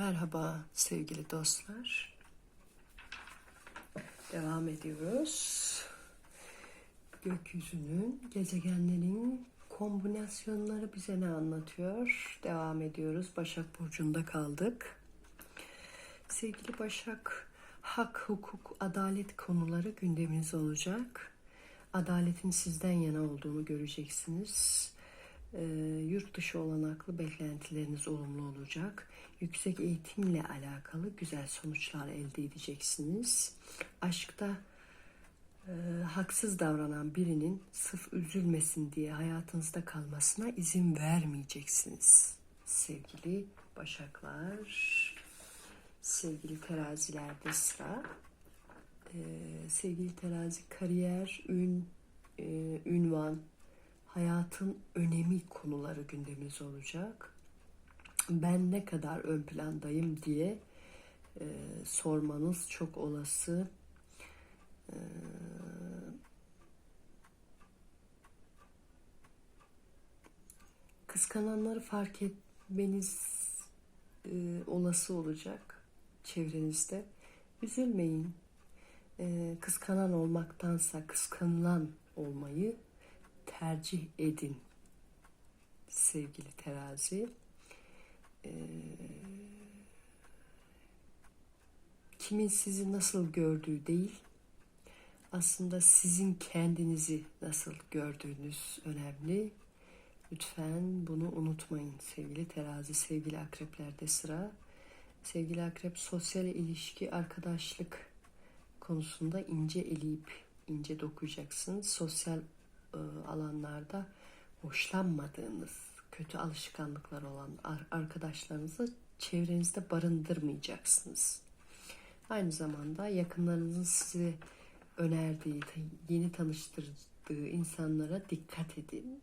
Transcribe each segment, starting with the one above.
Merhaba sevgili dostlar. Devam ediyoruz. Gökyüzünün, gezegenlerin kombinasyonları bize ne anlatıyor? Devam ediyoruz. Başak Burcu'nda kaldık. Sevgili Başak, hak, hukuk, adalet konuları gündeminiz olacak. Adaletin sizden yana olduğunu göreceksiniz. Ee, yurt dışı olanaklı beklentileriniz olumlu olacak. Yüksek eğitimle alakalı güzel sonuçlar elde edeceksiniz. Aşkta e, haksız davranan birinin sırf üzülmesin diye hayatınızda kalmasına izin vermeyeceksiniz. Sevgili Başaklar, sevgili terazilerde sıra. Ee, sevgili terazi kariyer, ün, e, ünvan, hayatın önemi konuları gündemimiz olacak. Ben ne kadar ön plandayım diye e, sormanız çok olası. E, kıskananları fark etmeniz e, olası olacak çevrenizde. Üzülmeyin. E, kıskanan olmaktansa kıskanılan olmayı tercih edin sevgili terazi. Ee, kimin sizi nasıl gördüğü değil, aslında sizin kendinizi nasıl gördüğünüz önemli. Lütfen bunu unutmayın sevgili terazi, sevgili akreplerde sıra. Sevgili akrep sosyal ilişki, arkadaşlık konusunda ince eleyip ince dokuyacaksınız. Sosyal alanlarda hoşlanmadığınız, kötü alışkanlıklar olan arkadaşlarınızı çevrenizde barındırmayacaksınız. Aynı zamanda yakınlarınızın size önerdiği, yeni tanıştırdığı insanlara dikkat edin.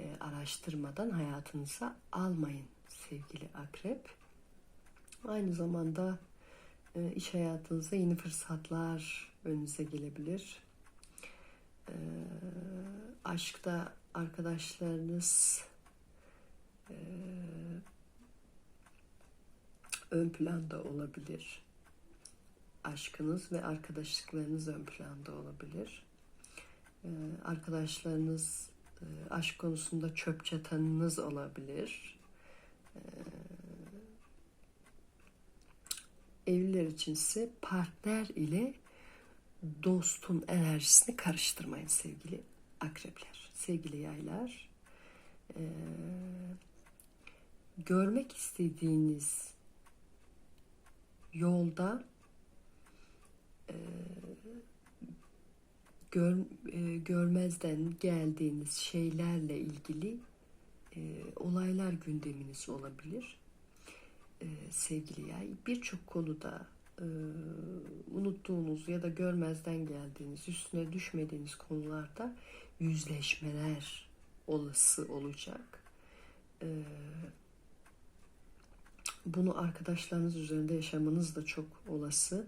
E, araştırmadan hayatınıza almayın sevgili akrep. Aynı zamanda e, iş hayatınızda yeni fırsatlar önünüze gelebilir e, aşkta arkadaşlarınız e, ön planda olabilir. Aşkınız ve arkadaşlıklarınız ön planda olabilir. E, arkadaşlarınız e, aşk konusunda çöp çatanınız olabilir. E, evliler içinse partner ile dostun enerjisini karıştırmayın sevgili akrepler, sevgili yaylar. Ee, görmek istediğiniz yolda e, gör, e, görmezden geldiğiniz şeylerle ilgili e, olaylar gündeminiz olabilir. E, sevgili yay birçok konuda e, unuttuğunuz ya da görmezden geldiğiniz, üstüne düşmediğiniz konularda yüzleşmeler olası olacak. E, bunu arkadaşlarınız üzerinde yaşamanız da çok olası.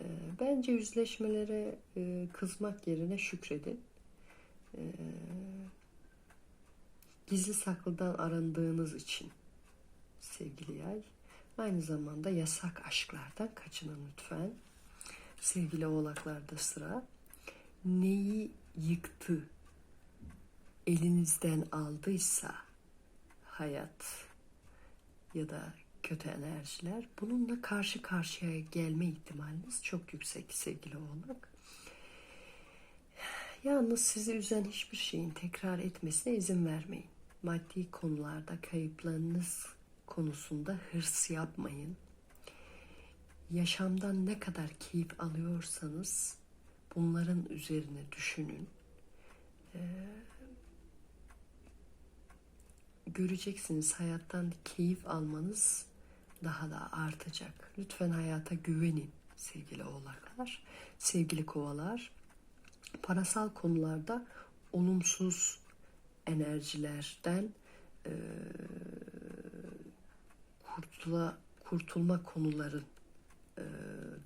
E, bence yüzleşmelere e, kızmak yerine şükredin. E, gizli saklıdan arındığınız için sevgili yay Aynı zamanda yasak aşklardan kaçının lütfen. Sevgili oğlaklarda sıra. Neyi yıktı, elinizden aldıysa hayat ya da kötü enerjiler bununla karşı karşıya gelme ihtimaliniz çok yüksek sevgili oğlak. Yalnız sizi üzen hiçbir şeyin tekrar etmesine izin vermeyin. Maddi konularda kayıplarınız konusunda hırs yapmayın. Yaşamdan ne kadar keyif alıyorsanız bunların üzerine düşünün. Ee, göreceksiniz hayattan keyif almanız daha da artacak. Lütfen hayata güvenin sevgili oğlaklar, sevgili kovalar. Parasal konularda olumsuz enerjilerden e, kurtula, kurtulma konuların e,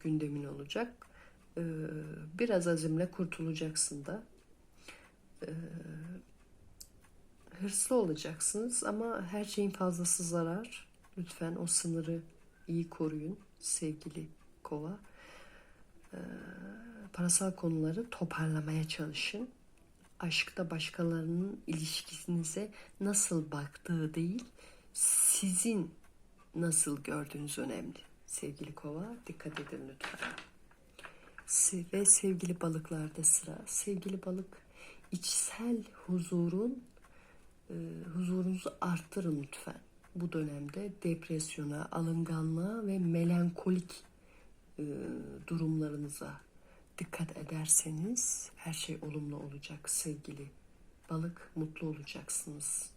gündemin olacak. E, biraz azimle kurtulacaksın da. E, hırslı olacaksınız ama her şeyin fazlası zarar. Lütfen o sınırı iyi koruyun sevgili kova. Ee, parasal konuları toparlamaya çalışın. Aşkta başkalarının ilişkinize nasıl baktığı değil, sizin nasıl gördüğünüz önemli. Sevgili kova dikkat edin lütfen. Ve sevgili balıklarda sıra. Sevgili balık içsel huzurun e, huzurunuzu arttırın lütfen. Bu dönemde depresyona, alınganlığa ve melankolik e, durumlarınıza dikkat ederseniz her şey olumlu olacak sevgili balık mutlu olacaksınız.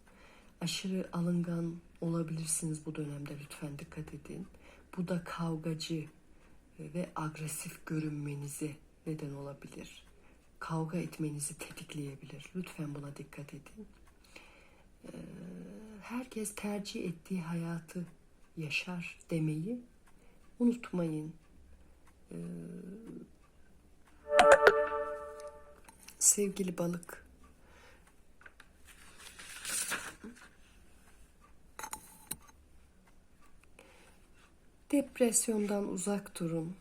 Aşırı alıngan olabilirsiniz bu dönemde lütfen dikkat edin. Bu da kavgacı ve agresif görünmenize neden olabilir. Kavga etmenizi tetikleyebilir. Lütfen buna dikkat edin. Ee, Herkes tercih ettiği hayatı yaşar demeyi unutmayın. Ee, Sevgili balık. Depresyondan uzak durun.